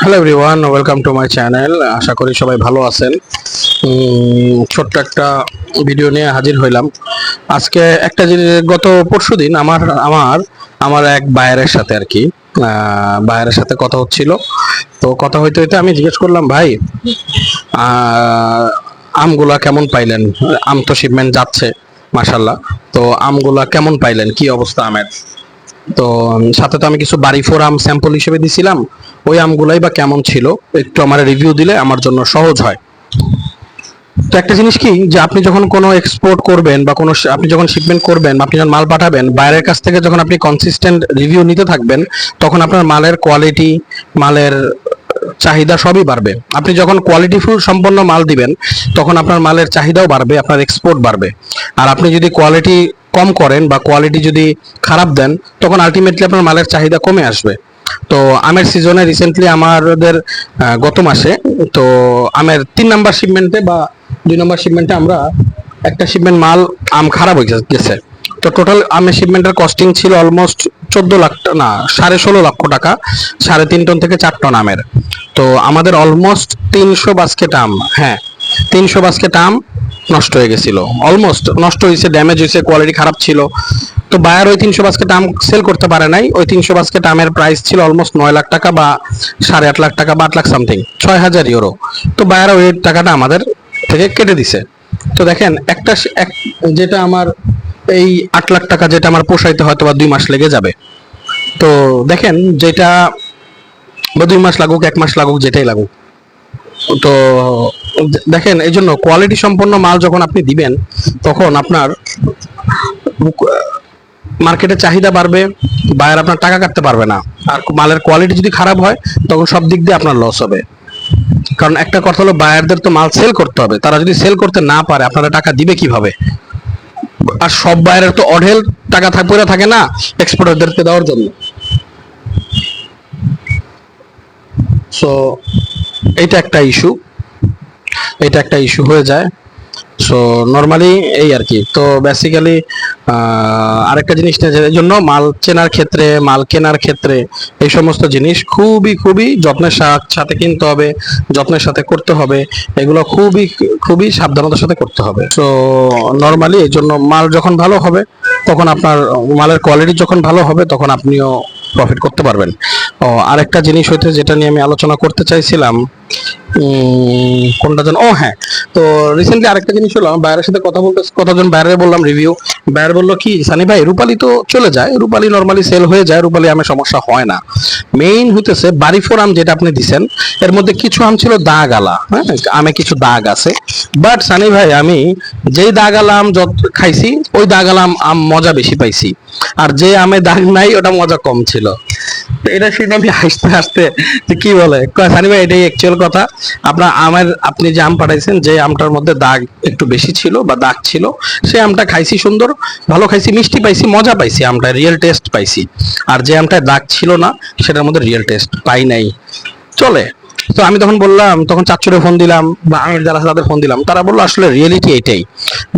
Hello everyone welcome to my channel আশা করি সবাই ভালো আছেন। ছোট্ট একটা ভিডিও নিয়ে হাজির হইলাম। আজকে একটা জিনিস, গত পরশু দিন আমার আমার আমার এক বায়ারের সাথে আর কি বায়ারের সাথে কথা হচ্ছিল। তো কথা হইতে হইতে আমি জিজ্ঞেস করলাম, ভাই আমগুলা কেমন পাইলেন? আম তো শিপমেন্ট যাচ্ছে মাসাল্লাহ তো আমগুলা কেমন পাইলেন? কি অবস্থা আমের? তো সাথে তো আমি কিছু বাড়ি ফোর আম স্যাম্পল হিসেবে দিছিলাম। ওই আমগুলাই বা কেমন ছিল, একটু আমার রিভিউ দিলে আমার জন্য সহজ হয়। তো একটা জিনিস কি, যে আপনি যখন কোনো এক্সপোর্ট করবেন বা কোনো আপনি যখন শিপমেন্ট করবেন বা আপনি যখন মাল পাঠাবেন, বাইরের কাছ থেকে যখন আপনি কনসিস্টেন্ট রিভিউ নিতে থাকবেন, তখন আপনার মালের কোয়ালিটি মালের চাহিদা সবই বাড়বে। আপনি যখন কোয়ালিটিফুল সম্পন্ন মাল দিবেন, তখন আপনার মালের চাহিদাও বাড়বে, আপনার এক্সপোর্ট বাড়বে। আর আপনি যদি কোয়ালিটি কম করেন বা কোয়ালিটি যদি খারাপ দেন, তখন আলটিমেটলি আপনার মালের চাহিদা কমে আসবে। তো আমের সিজনে রিসেন্টলি আমাদের গত মাসে, তো আমের তিন নাম্বার শিপমেন্টে বা দুই নাম্বার শিপমেন্টে আমরা একটা শিপমেন্ট মাল আম খারাপ হয়ে গেছে তো টোটাল আমের শিপমেন্টের কস্টিং ছিল অলমোস্ট চোদ্দ লাখ না, সাড়ে ষোলো লক্ষ টাকা, সাড়ে তিন টন থেকে চার টন আমের। তো আমাদের অলমোস্ট তিনশো বাস্কেট আম হ্যাঁ তিনশো বাস্কেট আম নষ্ট হয়ে গেছিল। অলমোস্ট নষ্ট হয়েছে ড্যামেজ হয়েছে কোয়ালিটি খারাপ ছিল। তো বায়ার ওই তিনশো বাস্কেট আম সেল করতে পারে নাই। ওই তিনশো বাস্কেট আমের প্রাইস ছিল অলমোস্ট নয় লাখ টাকা বা সাড়ে আট লাখ টাকা বা আট লাখ সামথিং ছয় হাজার ইউরো তো বায়ার ওই টাকাটা আমাদের থেকে কেটে দিছে। তো দেখেন, একটা এক, যেটা আমার এই আট লাখ টাকা যেটা আমার পোষাইতে হয়তো বা দুই মাস লেগে যাবে। তো দেখেন, যেটা বা দুই মাস লাগুক, এক মাস লাগুক, যেটাই লাগুক। তো দেখেন, এই জন্য কোয়ালিটি সম্পন্ন মাল যখন আপনি দিবেন, তখন আপনার মার্কেটে চাহিদা বাড়বে বায়ার আপনার টাকা কাটতে পারবে না। আর মালের কোয়ালিটি যদি খারাপ হয়, তখন সব দিক দিয়ে আপনার লস হবে। কারণ একটা কথা হলো বায়ারদের তো মাল সেল করতে হবে। তারা যদি সেল করতে না পারে, আপনারা টাকা দিবে কীভাবে? আর সব বায়ারের তো অঢেল টাকা পড়ে থাকে না এক্সপোর্টারদেরকে দেওয়ার জন্য। সো এটা একটা ইস্যু এটা একটা ইস্যু হয়ে যায়। সো নর্মালি এই আর কি। তো বেসিক্যালি আরেকটা জিনিস এই জন্য মাল চেনার ক্ষেত্রে, মাল কেনার ক্ষেত্রে এই সমস্ত জিনিস খুবই খুবই যত্নের সাথে কিনতে হবে, যত্নের সাথে করতে হবে। এগুলো খুবই খুবই সাবধানতার সাথে করতে হবে। সো নর্মালি এই জন্য মাল যখন ভালো হবে, তখন আপনার মালের কোয়ালিটি যখন ভালো হবে, তখন আপনিও প্রফিট করতে পারবেন। ও, আরেকটা জিনিস হইতে যেটা নিয়ে আমি আলোচনা করতে চাইছিলাম কোনটা যেন? ও হ্যাঁ। তো রিসেন্টলি আরেকটা জিনিস হলো বাইরের সাথে কথা বলতে কতজন বাইরে বললাম রিভিউ বাইরে বলল কি, সানি ভাই, রূপালি তো চলে যায়, রূপালি নর্মালি সেল হয়ে যায়, রূপালি আমের সমস্যা হয় না। মেইন হইতেছে বারিফোর আম যেটা আপনি দিছেন, এর মধ্যে কিছু আম ছিল দাগ আলা হ্যাঁ? আমে কিছু দাগ আছে। বাট সানি ভাই, আমি যেই দাগ আলা আম যত খাইছি, ওই দাগ আলা আম- মজা বেশি পাইছি। আর যে আমে দাগ নাই, ওটা মজা কম ছিল। এটা শুনে আমি হাসতে হাসতে কি বলে? সানি ভাই, এটাই অ্যাকচুয়াল কথা। আপনার আমের, আপনি যে আম পাঠাইছেন, যে আমটার মধ্যে দাগ একটু বেশি ছিল বা দাগ ছিল, সে আমটা খাইছি সুন্দর, ভালো খাইছি, মিষ্টি পাইছি, মজা পাইছি আমটা রিয়েল টেস্ট পাইছি। আর যে আমটায় দাগ ছিল না, সেটার মধ্যে রিয়েল টেস্ট পাই নাই। চলে। তো আমি তখন বললাম, তখন চাচুরে ফোন দিলাম, বা আমি যারা তাদের ফোন দিলাম। তারা বলল, আসলে রিয়েলিটি এটাই।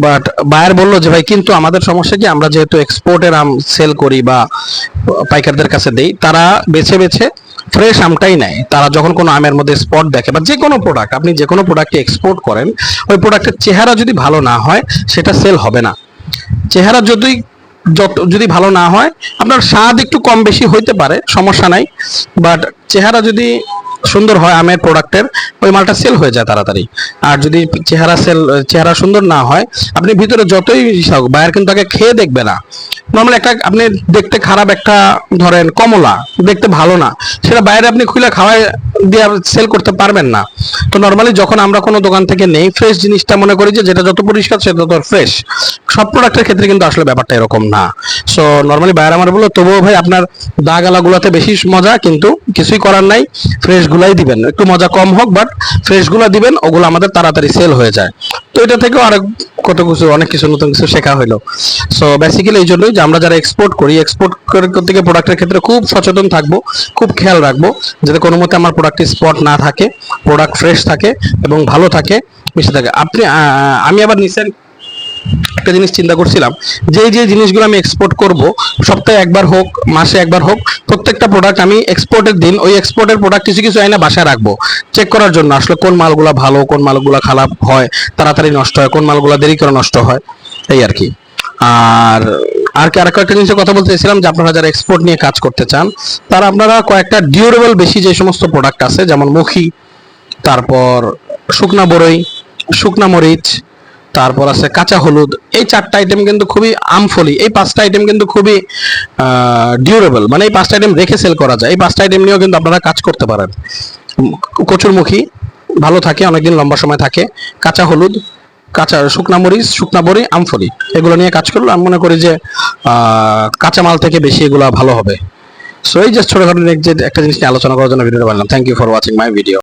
বাট বায়ার বলল যে, ভাই, কিন্তু আমাদের সমস্যা কি? আমরা যেহেতু এক্সপোর্টের আম সেল করি বা পাইকারদের কাছে দেই, তারা বেছে বেছে ফ্রেশ আমটাই নেয়। তারা যখন কোনো আমের মধ্যে স্পট দেখে বা যে কোনো প্রোডাক্ট আপনি যে কোনো প্রোডাক্টকে এক্সপোর্ট করেন, ওই প্রোডাক্টের চেহারা যদি ভালো না হয়, সেটা সেল হবে না। চেহারা যদি যত, যদি ভালো না হয়, আপনার স্বাদ একটু কম বেশি হইতে পারে, সমস্যা নাই। বাট চেহারা যদি সুন্দর হয় আমের প্রোডাক্টের ওই মালটা সেল হয়ে যায় তাড়াতাড়ি। আর যদি চেহারা সেল চেহারা সুন্দর না হয়, আপনি ভিতরে যতই বায়ার কিন্তু আগে খেয়ে দেখবে না। নর্মাল একটা আপনি দেখতে খারাপ একটা ধরেন কমলা, দেখতে ভালো না, সেটা বাইরে আপনি খুলে খাওয়ায় দিয়ে সেল করতে পারবেন না। তো নর্মালি যখন আমরা কোনো দোকান থেকে নেই ফ্রেশ জিনিসটা মনে করি যে যেটা যত পরিষ্কার সেটা তত ফ্রেশ সব প্রোডাক্টের ক্ষেত্রে কিন্তু আসলে ব্যাপারটা এরকম না। সো নর্মালি বাইরে আমার বলল, তবুও ভাই আপনার দাগালাগুলোতে বেশি মজা, কিন্তু কিছুই করার নাই। ফ্রেশগুলাই দিবেন। একটু মজা কম হোক বাট ফ্রেশগুলা দিবেন, ওগুলো আমাদের তাড়াতাড়ি সেল হয়ে যায়। তো এটা থেকেও আরেক কত কিছু, অনেক কিছু নতুন কিছু শেখা হলো সো বেসিক্যালি এই জন্যই যে আমরা যারা এক্সপোর্ট করি এক্সপোর্ট করতে গিয়ে প্রোডাক্টের ক্ষেত্রে খুব সচেতন থাকব, খুব খেয়াল রাখব, যাতে কোনো মতে আমার প্রোডাক্টে স্পট না থাকে প্রোডাক্ট ফ্রেশ থাকে এবং ভালো থাকে, মিশে থাকে। আপনি আমি আবার নিচের একটা জিনিস চিন্তা করছিলাম যে যে জিনিসগুলো আমি এক্সপোর্ট করব, সপ্তাহে একবার হোক, মাসে একবার হোক, প্রত্যেকটা প্রোডাক্ট আমি এক্সপোর্টের দিন, ওই এক্সপোর্টের প্রোডাক্ট কিছু কিছু আইনা বাসায় রাখব। চেক করার জন্য আসলে কোন মালগুলো ভালো, কোন মালগুলো খারাপ হয়, তাড়াতাড়ি নষ্ট হয়, কোন মালগুলো দেরি করে নষ্ট হয়, এই আর কি। আর আর কি আরেকটা একটা জিনিসের কথা বলতে চাইছিলাম যে আপনারা যারা এক্সপোর্ট নিয়ে কাজ করতে চান, তারা আপনারা কয়েকটা ডিউরেবল বেশি যে সমস্ত প্রোডাক্ট আছে, যেমন মুখী, তারপর শুকনা বড়ই শুকনা মরিচ তারপর আছে কাঁচা হলুদ। এই চারটা আইটেম কিন্তু খুবই আমফলি এই পাঁচটা আইটেম কিন্তু খুবই ডিউরেবল মানে এই পাঁচটা আইটেম রেখে সেল করা যায়। এই পাঁচটা আইটেম নিয়েও কিন্তু আপনারা কাজ করতে পারেন। কচুরমুখী, ভালো থাকে, অনেকদিন লম্বা সময় থাকে। কাঁচা হলুদ, কাঁচা শুকনা মরিচ, শুকনা বড়ি আমফলি এগুলো নিয়ে কাজ করলে আমি মনে করি যে কাঁচা মাল থেকে বেশি এগুলো ভালো হবে। সো এই যে ছোটখাটো একটা জিনিস নিয়ে আলোচনা করার জন্য ভিডিওটা বানালাম। Thank you for watching my video